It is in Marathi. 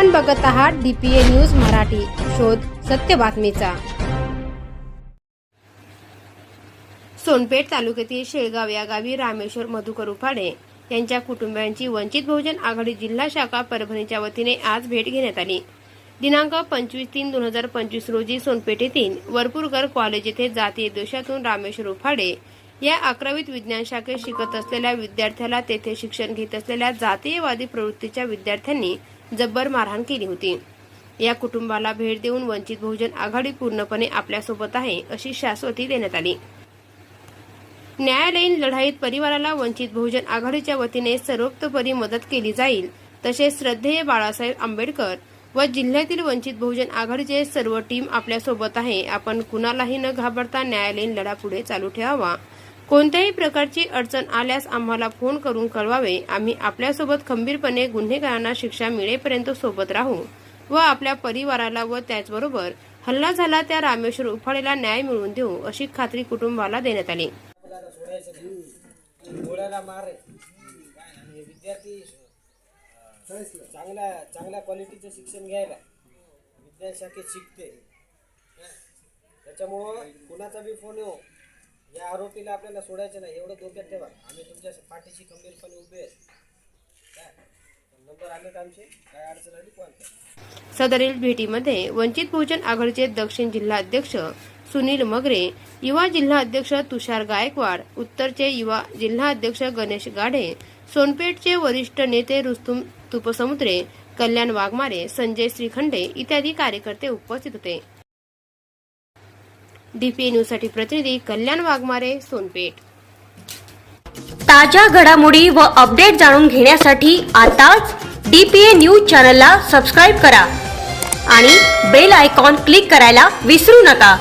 आपण बघत आहात डीपीए न्यूज मराठी. शोध सत्य बातमीचा. सोनपेठ तालुक्यातील शेळगाव या गावी रामेश्वर मधुकर उफाडे यांच्या कुटुंबियांची वंचित बहुजन आघाडी जिल्हा शाखा परभणीच्या वतीने आज भेट घेण्यात आली. दिनांक पंचवीस तीन दोन हजार पंचवीस रोजी सोनपेठ येथील वरपूरकर कॉलेज येथे जातीय दोषातून रामेश्वर उफाडे या अकरावीत विज्ञान शाखेत शिकत असलेल्या विद्यार्थ्याला तेथे शिक्षण घेत असलेल्या जातीयवादी प्रवृत्तीच्या विद्यार्थ्यांनी जब्बर मारहाण केली होती. या कुटुंबाला भेट देऊन वंचित बहुजन आघाडी पूर्णपणे आपल्यासोबत आहे अशी शाश्वती देण्यात आली. न्यायालयीन लढाईत परिवाराला वंचित बहुजन आघाडीच्या वतीने सर्वतोपरी मदत केली जाईल तसेच श्रद्धेय बाळासाहेब आंबेडकर व जिल्ह्यातील वंचित बहुजन आघाडीचे सर्व टीम आपल्यासोबत आहे आपण कुणालाही न घाबरता न्यायालयीन लढा पुढे चालू ठेवावा. कोणत्याही प्रकारची अडचण आल्यास आम्हाला फोन करून कळवावे. आम्ही आपल्यासोबत खंबीरपणे गुन्हेगारांना शिक्षा मिळेपर्यंत सोबत राहू व आपल्या परिवाराला व त्याचबरोबर हल्ला झाला त्या रामेश्वर उफाळेला न्याय मिळवून देऊ अशी खात्री कुटुंबाला देण्यात आली. विद्यार्थी चांगल्या चांगल्या क्वालिटीचं शिक्षण घ्यायला. विद्याशाखेत शिकते. त्याच्यामुळं कुणाचा बी फोन येऊ. या आरोपीला आपल्याला सोडायचं नाही एवढं डोक्यात ठेवा. आम्ही तुमच्या पाठीशी खंबीरपणे उभे नंबर आमचे काय अडचण आली कॉल सदरील भेटीमध्ये वंचित बहुजन आघाडीचे दक्षिण जिल्हा अध्यक्ष सुनील मगरे युवा जिल्हा अध्यक्ष तुषार गायकवाड उत्तरचे युवा जिल्हा अध्यक्ष गणेश गाढे सोनपेठचे वरिष्ठ नेते रुस्तुम तुपसमुद्रे कल्याण वाघमारे संजय श्रीखंडे इत्यादी कार्यकर्ते उपस्थित होते. डीपी न्यूजसाठी प्रतिनिधी कल्याण वाघमारे सोनपेठ. ताज्या घडामोडी व अपडेट जाणून घेण्यासाठी आताच डीपीए न्यूज चॅनलला सबस्क्राईब करा आणि बेल आयकॉन क्लिक करायला विसरू नका.